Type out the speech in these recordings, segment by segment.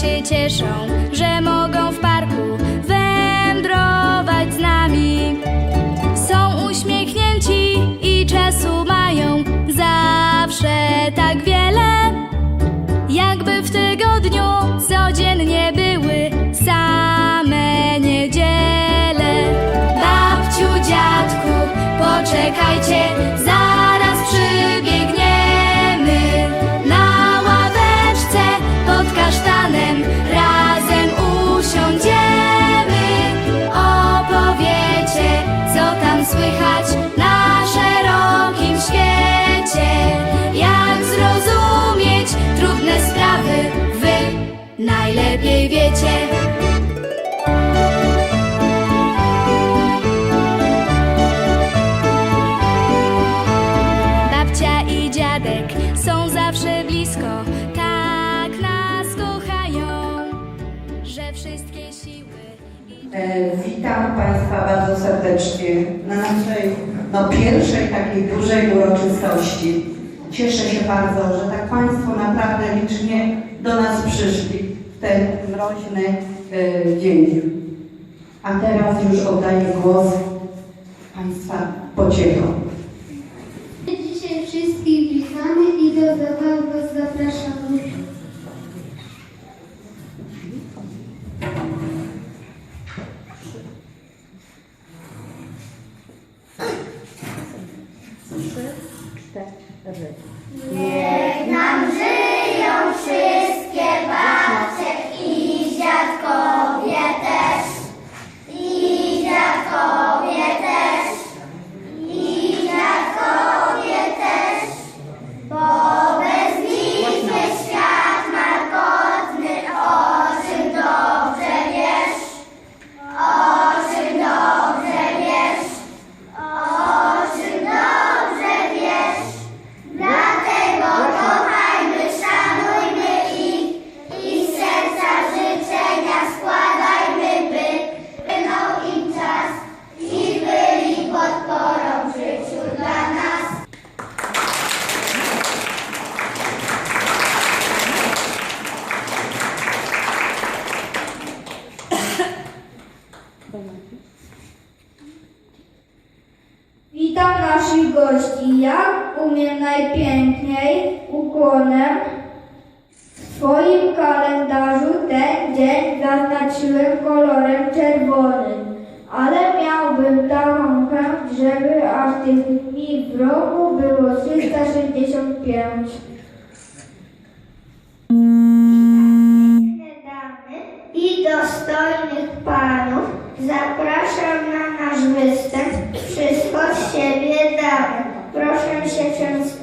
się cieszą, że mogą najlepiej wiecie. Babcia i dziadek są zawsze blisko, tak nas kochają, że wszystkie siły. E, Witam Państwa bardzo serdecznie na naszej no, pierwszej takiej dużej uroczystości. Cieszę się bardzo, że tak Państwo naprawdę licznie do nas przyszli ten mroźny dzień. E, A teraz już oddaję głos Państwa pociechom. Dzisiaj wszystkich witamy i do zabawy zapraszamy. naszych gości, jak umiem najpiękniej ukłonem w Twoim kalendarzu ten dzień zaznaczyłem kolorem czerwonym, ale miałbym taką chęć, żeby aż tych dni w roku było 365. i dostojnych panów zapraszam na nasz występ, wszystko z siebie damy. Proszę się często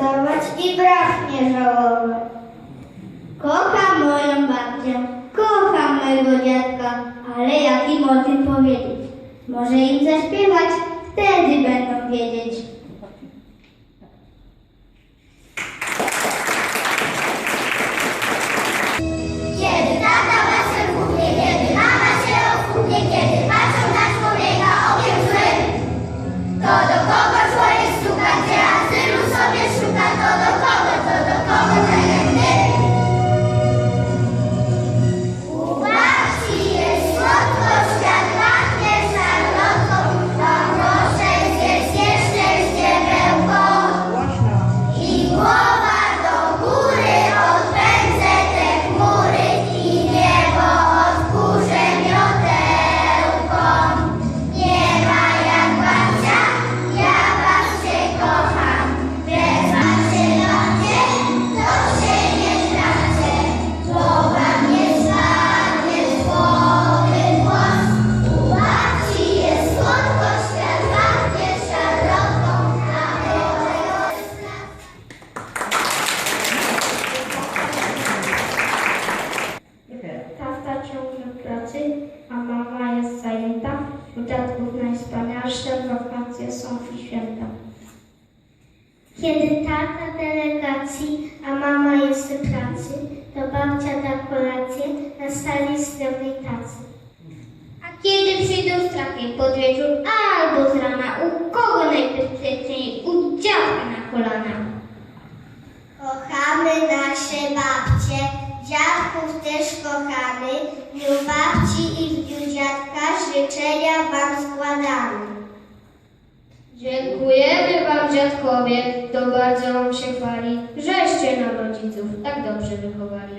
najpóźniej pod wieczór albo z rana. U kogo najbezpieczniej? U dziadka na kolana. Kochamy nasze babcie, dziadków też kochamy. W dniu babci i w dniu dziadka życzenia Wam składamy. Dziękujemy Wam dziadkowie, to bardzo Wam się chwali, żeście nam rodziców tak dobrze wychowali.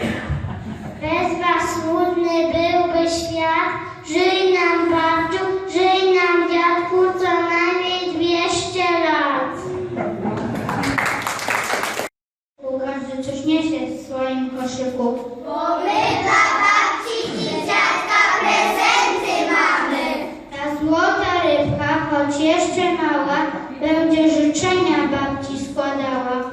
Bez Was smutny byłby świat, żyj nam babciu, żyj nam dziadku co najmniej 200 lat. Każdy coś niesie w swoim koszyku. Bo my dla babci i dziadka prezenty mamy. Ta złota rybka, choć jeszcze mała, będzie życzenia babci składała.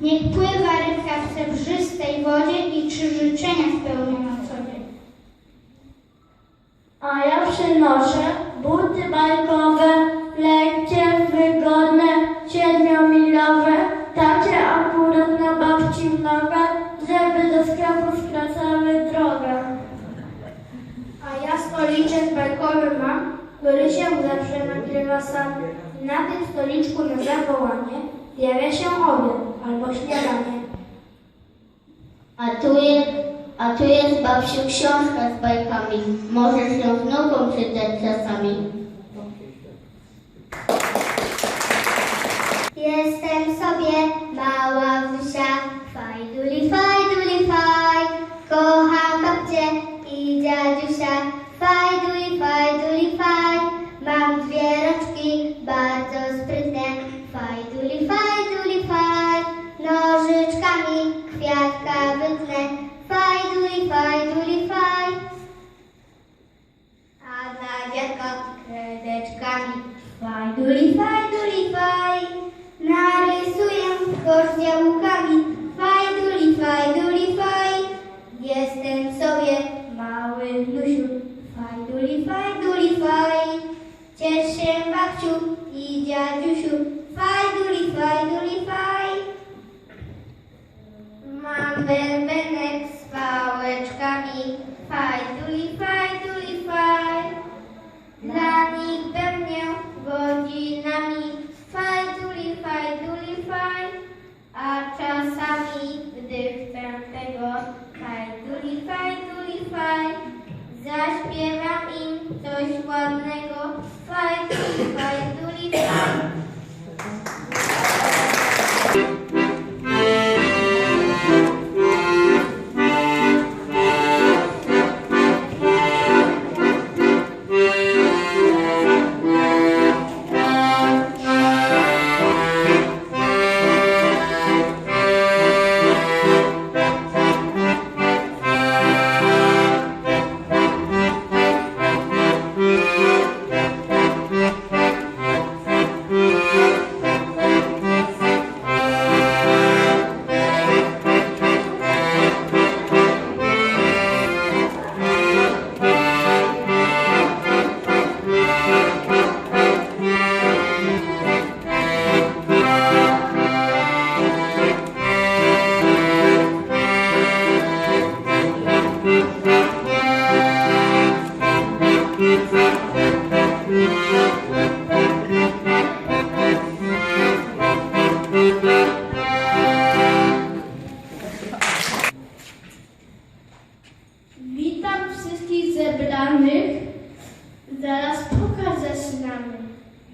Niech pływa rybka w srebrzystej wodzie i trzy życzenia spełnia na co dzień. A ja przynoszę bajkowe, lekkie, wygodne, siedmiomilowe, takie akurat na babci nogę, żeby do sklepu skracały drogę. A ja stoliczek bajkowy mam, który się zawsze nagrywa sam. Na tym stoliczku na zawołanie zjawia się obiad albo śniadanie. A tu jest, a tu jest babciu książka z bajkami, możesz ją wnukom czytać czasami. Jestem sobie mała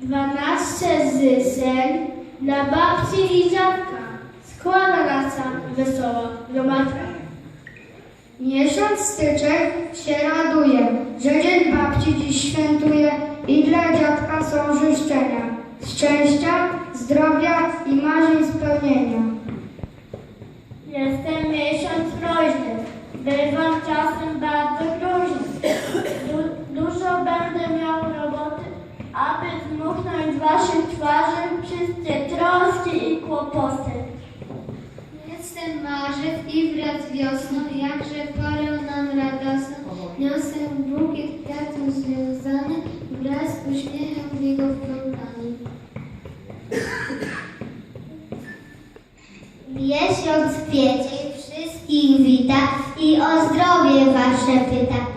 Dwanaście zyseń dla babci i dziadka. Składa naca wesoła gromadka. Miesiąc styczek się raduje, że dzień babci dziś świętuje i dla dziadka są życzenia. Szczęścia, zdrowia i marzeń spełnienia. Jestem miesiąc mroźny. Bywam czasem bardzo groźny. Du- dużo będę miał roboty, aby zmuchnąć z waszych twarzy wszystkie troski i kłopoty. Jestem marzyw i wraz wiosną, jakże porę nam radosną. Niosę bukiet kwiatów związany, wraz z uśmiechem jego wplątany. Miesiąc kwiecień wszystkich wita i o zdrowie wasze pyta.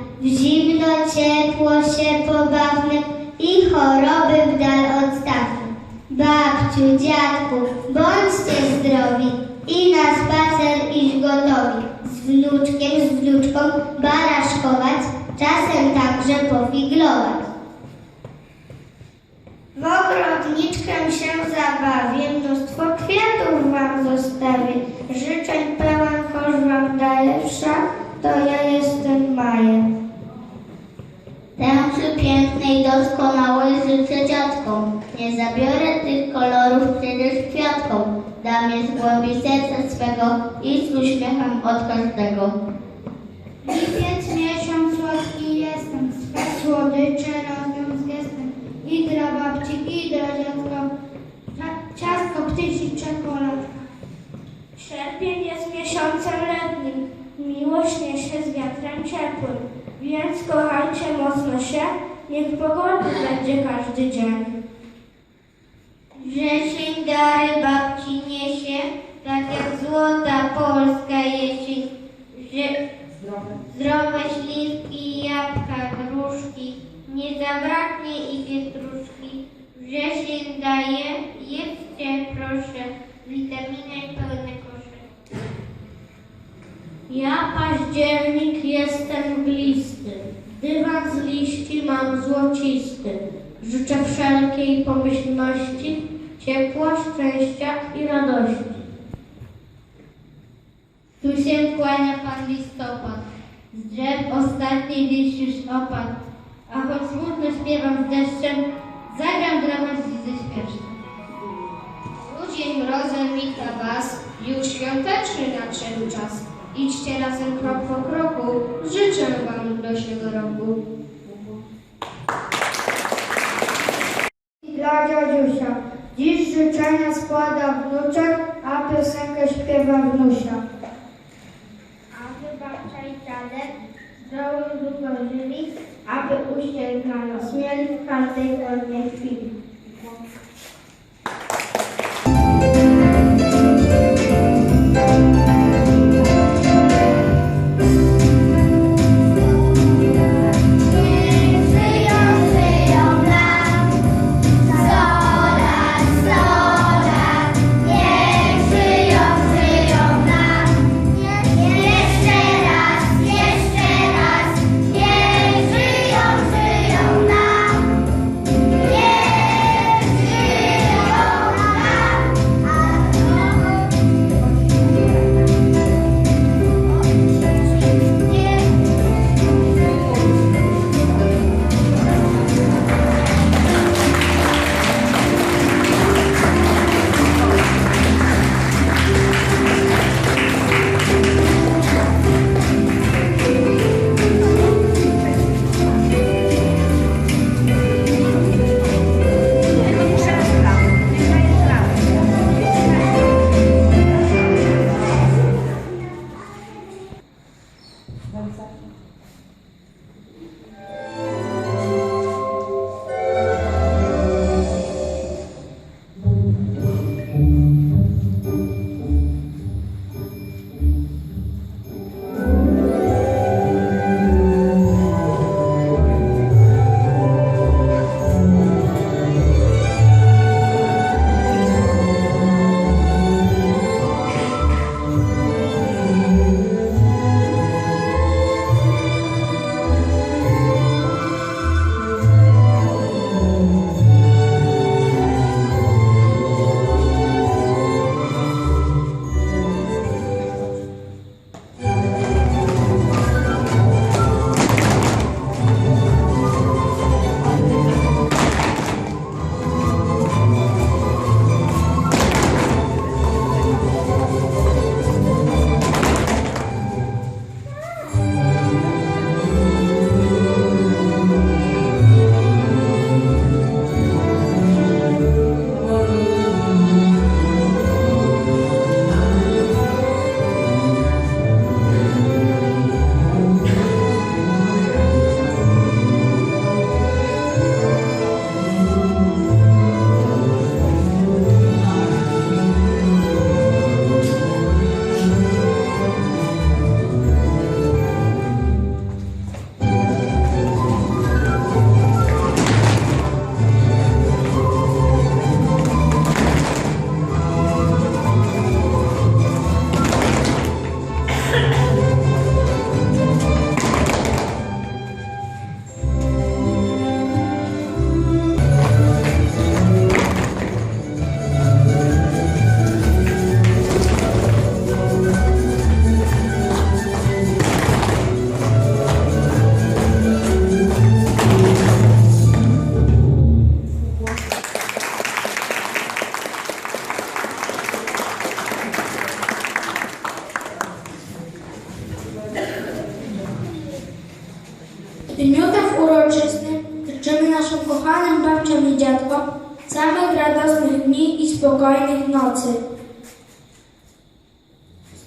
wnuczkiem z wnuczką baraszkować, czasem także pofiglować. W ogrodniczkę się zabawię, mnóstwo kwiatów wam zostawię, życzeń pełen kosz wam daję, wszak to ja jestem Majem. Tęczy pięknej doskonałość życzę dziadkom, nie zabiorę tych kolorów przecież kwiatkom. Dam je z głębi serca swego i z uśmiechem od każdego. Lipiec miesiąc słodki jestem, swe słodycze robią z gestem. I dla babci, i dla dziadka, Cia- ciastko, ptysi, czekolad. Sierpień jest miesiącem letnim, miłość niesie z wiatrem ciepłym. Więc kochajcie mocno się, niech pogody będzie każdy dzień. Proszę, witaminy pełne kosze. Ja październik jestem glisty, dywan z liści mam złocisty. Życzę wszelkiej pomyślności, ciepła, szczęścia i radości. Tu się kłania pan listopad, z drzew ostatni liść już opadł, a choć smutno śpiewam z deszczem, zagram dramat ze śpieszem. Mrozem wita was, już świąteczny nadszedł czas. Idźcie razem krok po kroku, życzę wam głośnego roku. Dla dziadusia. Dziś życzenia składa wnuczek, a piosenkę śpiewa wnusia. Aby babcia i dziadek zdrowych długo żyli, aby uśmiech na nos mieli w każdej wolnej chwili.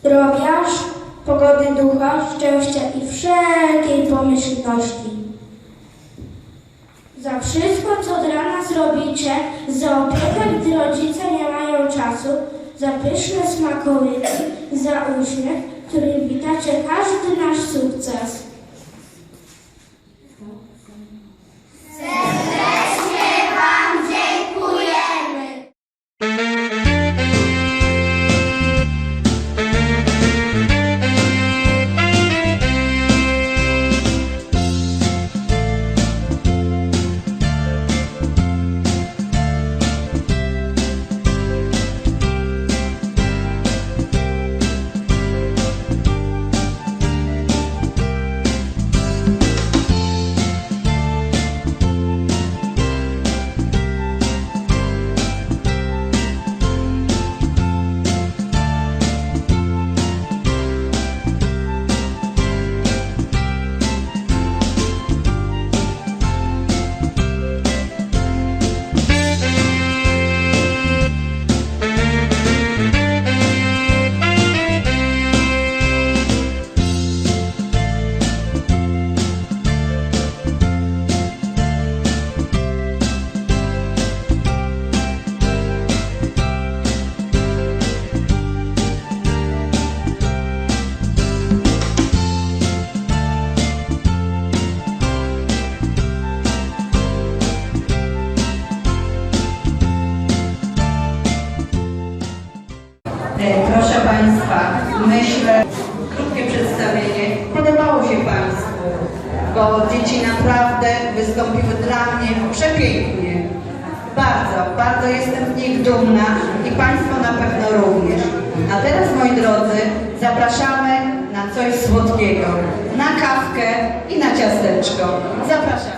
Zdrowia, pogody ducha, szczęścia i wszelkiej pomyślności. Za wszystko, co dla nas robicie, za opiekę, gdy rodzice nie mają czasu, za pyszne smakołyki, za uśmiech, który witacie każdy nasz sukces. Proszę Państwa, myślę, krótkie przedstawienie podobało się Państwu, bo dzieci naprawdę wystąpiły dla mnie przepięknie. Bardzo, bardzo jestem z nich dumna i Państwo na pewno również. A teraz, moi drodzy, zapraszamy na coś słodkiego, na kawkę i na ciasteczko. Zapraszam.